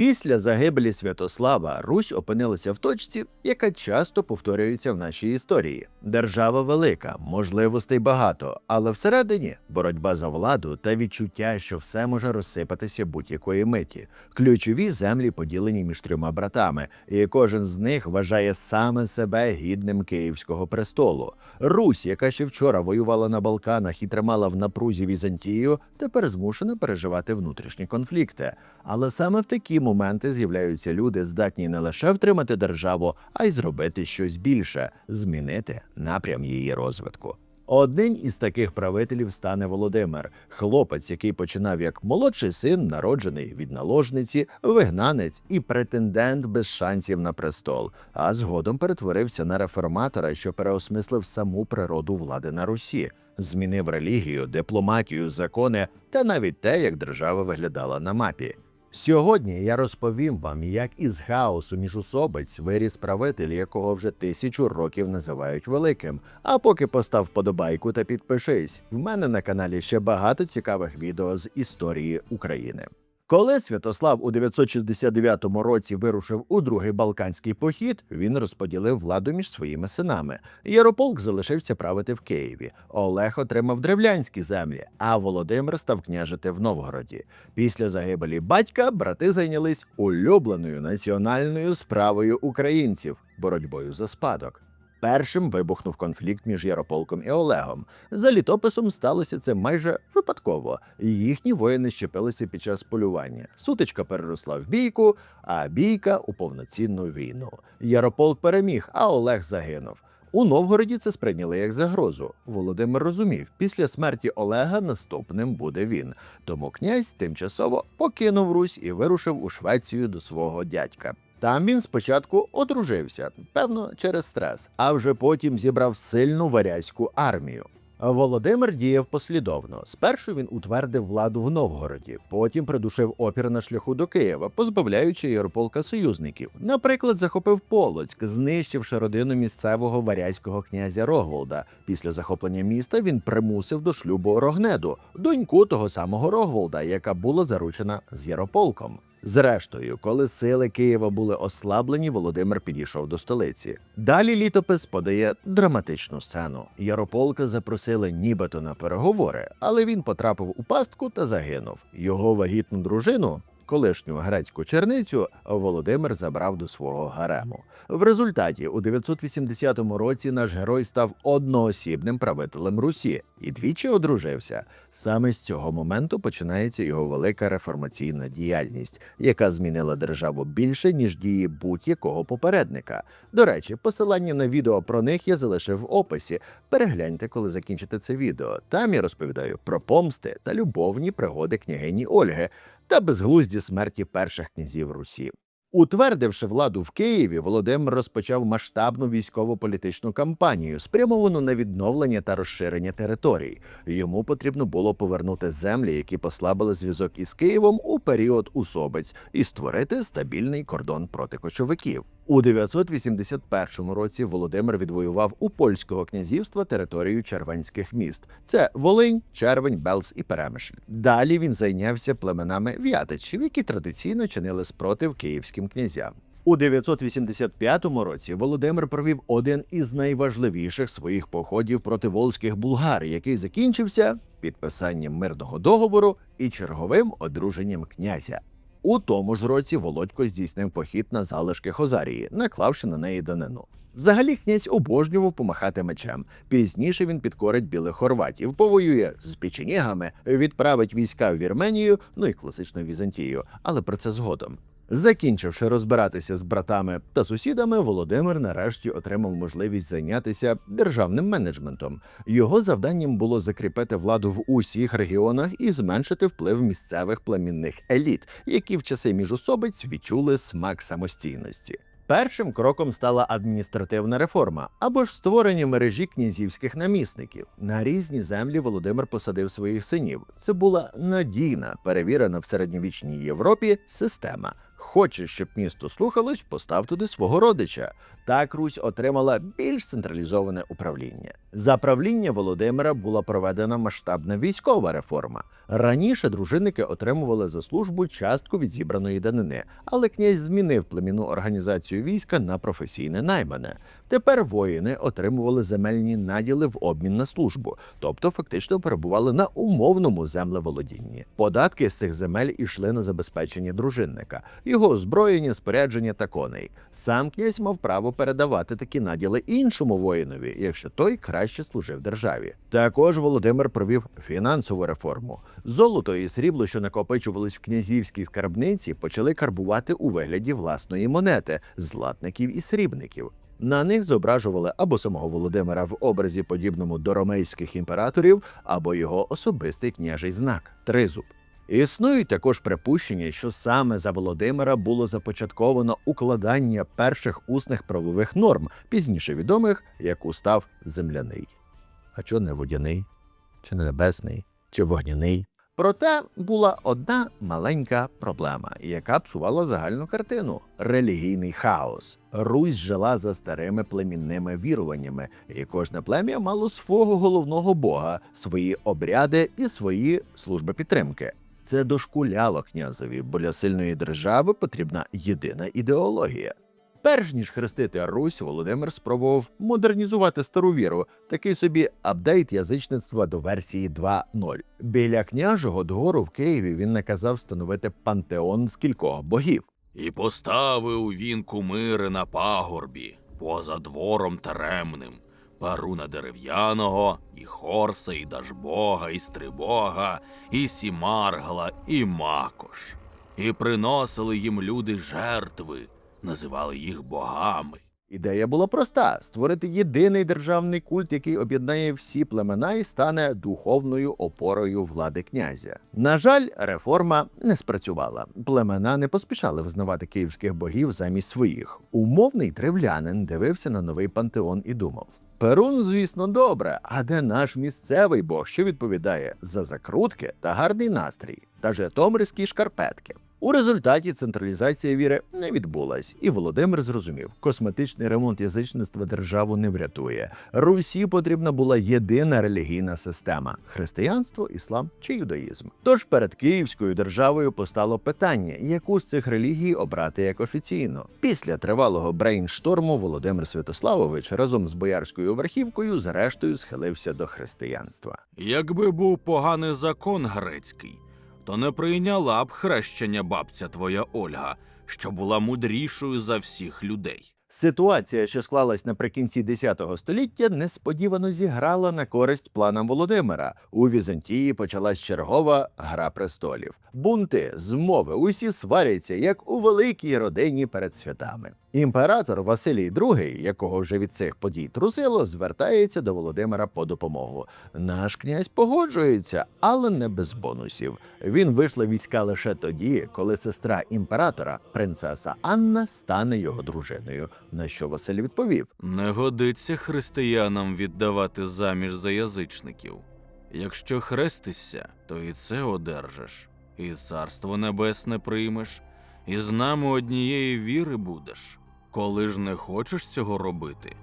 Після загибелі Святослава Русь опинилася в точці, яка часто повторюється в нашій історії. Держава велика, можливостей багато, але всередині боротьба за владу та відчуття, що все може розсипатися будь-якої миті. Ключові землі поділені між трьома братами, і кожен з них вважає саме себе гідним київського престолу. Русь, яка ще вчора воювала на Балканах і тримала в напрузі Візантію, тепер змушена переживати внутрішні конфлікти. Але саме в такі моменти з'являються люди, здатні не лише втримати державу, а й зробити щось більше змінити напрям її розвитку. Одним із таких правителів стане Володимир, хлопець, який починав як молодший син, народжений від наложниці, вигнанець і претендент без шансів на престол, а згодом перетворився на реформатора, що переосмислив саму природу влади на Русі, змінив релігію, дипломатію, закони та навіть те, як держава виглядала на мапі. Сьогодні я розповім вам, як із хаосу міжусобиць виріс правитель, якого вже тисячу років називають великим. А поки постав вподобайку та підпишись, в мене на каналі ще багато цікавих відео з історії України. Коли Святослав у 969 році вирушив у другий Балканський похід, він розподілив владу між своїми синами. Ярополк залишився правити в Києві. Олег отримав древлянські землі, а Володимир став княжити в Новгороді. Після загибелі батька брати зайнялись улюбленою національною справою українців боротьбою за спадок. Першим вибухнув конфлікт між Ярополком і Олегом. За літописом сталося це майже випадково. Їхні воїни щепилися під час полювання. Сутичка переросла в бійку, а бійка у повноцінну війну. Ярополк переміг, а Олег загинув. У Новгороді це сприйняли як загрозу. Володимир розумів, після смерті Олега наступним буде він. Тому князь тимчасово покинув Русь і вирушив у Швецію до свого дядька. Там він спочатку одружився, певно, через стрес, а вже потім зібрав сильну варязьку армію. Володимир діяв послідовно. Спершу він утвердив владу в Новгороді, потім придушив опір на шляху до Києва, позбавляючи Ярополка союзників. Наприклад, захопив Полоцьк, знищивши родину місцевого варязького князя Рогволда. Після захоплення міста він примусив до шлюбу Рогнеду, доньку того самого Рогволда, яка була заручена з Ярополком. Зрештою, коли сили Києва були ослаблені, Володимир підійшов до столиці. Далі літопис подає драматичну сцену. Ярополка запросили нібито на переговори, але він потрапив у пастку та загинув. Його вагітну дружину. Колишню грецьку черницю Володимир забрав до свого гарему. В результаті у 980 році наш герой став одноосібним правителем Русі і двічі одружився. Саме з цього моменту починається його велика реформаційна діяльність, яка змінила державу більше ніж дії будь-якого попередника. До речі, посилання на відео про них я залишив в описі. Перегляньте, коли закінчите це відео. Там я розповідаю про помсти та любовні пригоди княгині Ольги та безглузді смерті перших князів Русі. Утвердивши владу в Києві, Володимир розпочав масштабну військово-політичну кампанію, спрямовану на відновлення та розширення територій. Йому потрібно було повернути землі, які послабили зв'язок із Києвом у період усобиць, і створити стабільний кордон проти кочовиків. У 981 році Володимир відвоював у польського князівства територію червенських міст. Це Волинь, Червень, Белс і Перемишль. Далі він зайнявся племенами в'ятичів, які традиційно чинили спротив київським князям. У 985 році Володимир провів один із найважливіших своїх походів проти волзьких булгар, який закінчився підписанням мирного договору і черговим одруженням князя. У тому ж році Володько здійснив похід на залишки Хозарії, наклавши на неї данину. Взагалі князь обожнював помахати мечем. Пізніше він підкорить білих хорватів, повоює з печенігами, відправить війська в Вірменію, ну і класичну Візантію, але про це згодом. Закінчивши розбиратися з братами та сусідами, Володимир нарешті отримав можливість зайнятися державним менеджментом. Його завданням було закріпити владу в усіх регіонах і зменшити вплив місцевих племінних еліт, які в часи міжусобиць відчули смак самостійності. Першим кроком стала адміністративна реформа або ж створення мережі князівських намісників. На різні землі Володимир посадив своїх синів. Це була надійна, перевірена в середньовічній Європі система. Хочеш, щоб місто слухалось, постав туди свого родича. Так Русь отримала більш централізоване управління. За правління Володимира була проведена масштабна військова реформа. Раніше дружинники отримували за службу частку від зібраної данини, але князь змінив племінну організацію війська на професійне наймане. Тепер воїни отримували земельні наділи в обмін на службу, тобто фактично перебували на умовному землеволодінні. Податки з цих земель ішли на забезпечення дружинника, його озброєння, спорядження та коней. Сам князь мав право передавати такі наділи іншому воїнові, якщо той краще служив державі. Також Володимир провів фінансову реформу. Золото і срібло, що накопичувались в князівській скарбниці, почали карбувати у вигляді власної монети златників і срібників. На них зображували або самого Володимира в образі, подібному до ромейських імператорів, або його особистий княжий знак тризуб. Існують також припущення, що саме за Володимира було започатковано укладання перших усних правових норм, пізніше відомих як устав земляний. А чо не водяний, чи не небесний, чи вогняний? Проте була одна маленька проблема, яка псувала загальну картину релігійний хаос. Русь жила за старими племінними віруваннями, і кожне плем'я мало свого головного бога, свої обряди і свої служби підтримки. Це дошкуляло князеві, бо для сильної держави потрібна єдина ідеологія. Перш ніж хрестити Русь, Володимир спробував модернізувати стару віру, такий собі апдейт язичництва до версії 2.0. Біля княжого двору в Києві він наказав встановити пантеон з кількох богів. І поставив він кумири на пагорбі, поза двором теремним, Перуна дерев'яного, і Хорса, і Дажбога, і Стрибога, і Сімаргла, і Макош. І приносили їм люди жертви, називали їх богами. Ідея була проста: створити єдиний державний культ, який об'єднає всі племена і стане духовною опорою влади князя. На жаль, реформа не спрацювала. Племена не поспішали визнавати київських богів замість своїх. Умовний древлянин дивився на новий пантеон і думав. Перун, звісно, добре, а де наш місцевий бог, що відповідає за закрутки та гарний настрій, та житомирські шкарпетки. У результаті централізація віри не відбулась, і Володимир зрозумів, косметичний ремонт язичництва державу не врятує. Русі потрібна була єдина релігійна система християнство, іслам чи юдаїзм. Тож перед Київською державою постало питання, яку з цих релігій обрати як офіційно. Після тривалого брейншторму Володимир Святославович разом з боярською верхівкою зрештою схилився до християнства. Якби був поганий закон грецький, то не прийняла б хрещення бабця твоя Ольга, що була мудрішою за всіх людей. Ситуація, що склалась наприкінці X століття, несподівано зіграла на користь планам Володимира. У Візантії почалась чергова гра престолів. Бунти, змови, усі сваряться, як у великій родині перед святами. Імператор Василій II, якого вже від цих подій трусило, звертається до Володимира по допомогу. Наш князь погоджується, але не без бонусів. Він вийшла війська лише тоді, коли сестра імператора, принцеса Анна, стане його дружиною. На що Василь відповів: Не годиться християнам віддавати заміж за язичників. Якщо хрестишся, то і це одержиш, і царство небесне приймеш, і з нами однієї віри будеш. Коли ж не хочеш цього робити,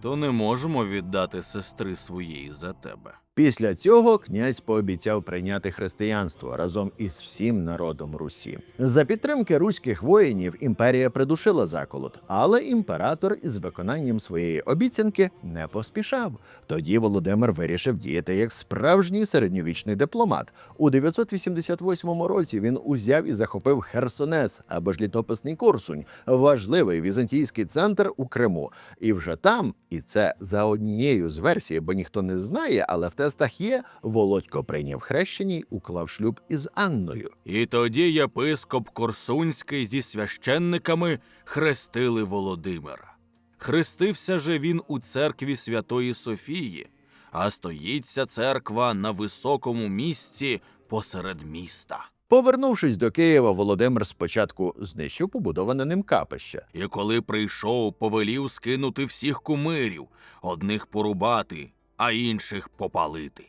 то не можемо віддати сестри своєї за тебе. Після цього князь пообіцяв прийняти християнство разом із всім народом Русі. За підтримки руських воїнів імперія придушила заколот, але імператор із виконанням своєї обіцянки не поспішав. Тоді Володимир вирішив діяти як справжній середньовічний дипломат. У 988 році він узяв і захопив Херсонес або ж літописний Корсунь, важливий візантійський центр у Криму. І вже там, і це за однією з версій, бо ніхто не знає, але в тестах є, Володько прийняв хрещення й уклав шлюб із Анною. І тоді єпископ Корсунський зі священниками хрестили Володимира. Хрестився же він у церкві Святої Софії, а стоїть ця церква на високому місці посеред міста. Повернувшись до Києва, Володимир спочатку знищив побудоване ним капище. І коли прийшов, повелів скинути всіх кумирів, одних порубати, а інших попалити.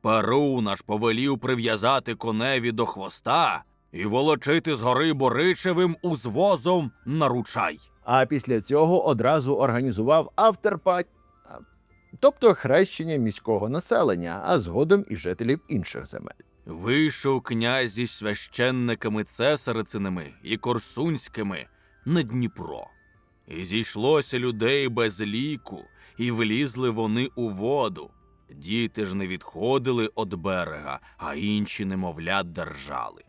Перун аж повелів прив'язати коневі до хвоста і волочити з гори Боричевим узвозом наручай. А після цього одразу організував авторпать, а, тобто хрещення міського населення, а згодом і жителів інших земель. Вийшов князь зі священниками цесарициними і корсунськими на Дніпро. І зійшлося людей без ліку, і влізли вони у воду. Діти ж не відходили од берега, а інші немовлят держали.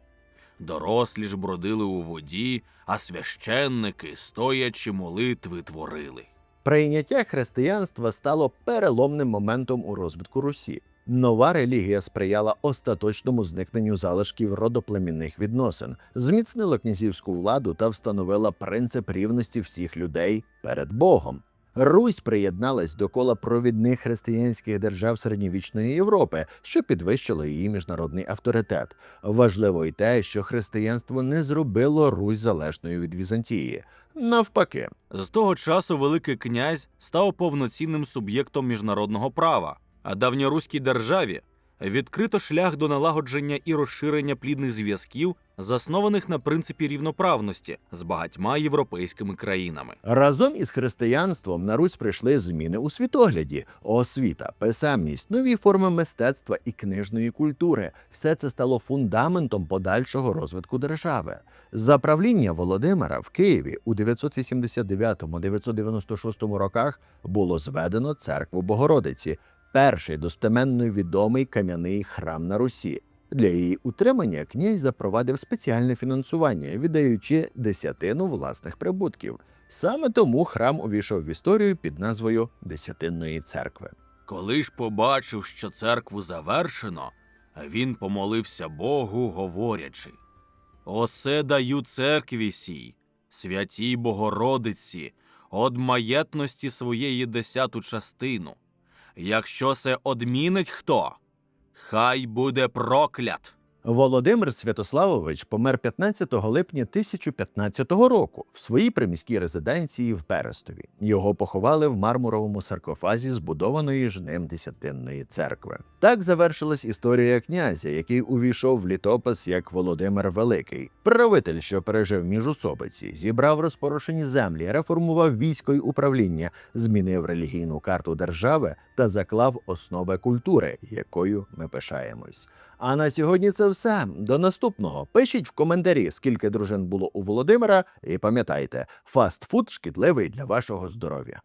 Дорослі ж бродили у воді, а священники, стоячи молитви, творили. Прийняття християнства стало переломним моментом у розвитку Русі. Нова релігія сприяла остаточному зникненню залишків родоплемінних відносин, зміцнила князівську владу та встановила принцип рівності всіх людей перед Богом. Русь приєдналась до кола провідних християнських держав середньовічної Європи, що підвищило її міжнародний авторитет. Важливо й те, що християнство не зробило Русь залежною від Візантії. Навпаки, З того часу Великий князь став повноцінним суб'єктом міжнародного права, а давньоруській державі відкрито шлях до налагодження і розширення плідних зв'язків, заснованих на принципі рівноправності з багатьма європейськими країнами. Разом із християнством на Русь прийшли зміни у світогляді, освіта, писемність, нові форми мистецтва і книжної культури. Все це стало фундаментом подальшого розвитку держави. За правління Володимира в Києві у 989-996 роках було зведено церкву Богородиці, перший достеменно відомий кам'яний храм на Русі. Для її утримання князь запровадив спеціальне фінансування, віддаючи десятину власних прибутків. Саме тому храм увійшов в історію під назвою Десятинної церкви. Коли ж побачив, що церкву завершено, він помолився Богу, говорячи: Осе даю церкві сій, святій Богородиці, од маєтності своєї десяту частину. Якщо се одмінить хто, хай буде проклят. Володимир Святославович помер 15 липня 1015 року в своїй приміській резиденції в Берестові. Його поховали в мармуровому саркофазі збудованої ж ним десятинної церкви. Так завершилась історія князя, який увійшов в літопис як Володимир Великий, правитель, що пережив міжусобиці, зібрав розпорошені землі, реформував військо й управління, змінив релігійну карту держави та заклав основи культури, якою ми пишаємось. А на сьогодні це все. До наступного. Пишіть в коментарі, скільки дружин було у Володимира, і пам'ятайте, фастфуд шкідливий для вашого здоров'я.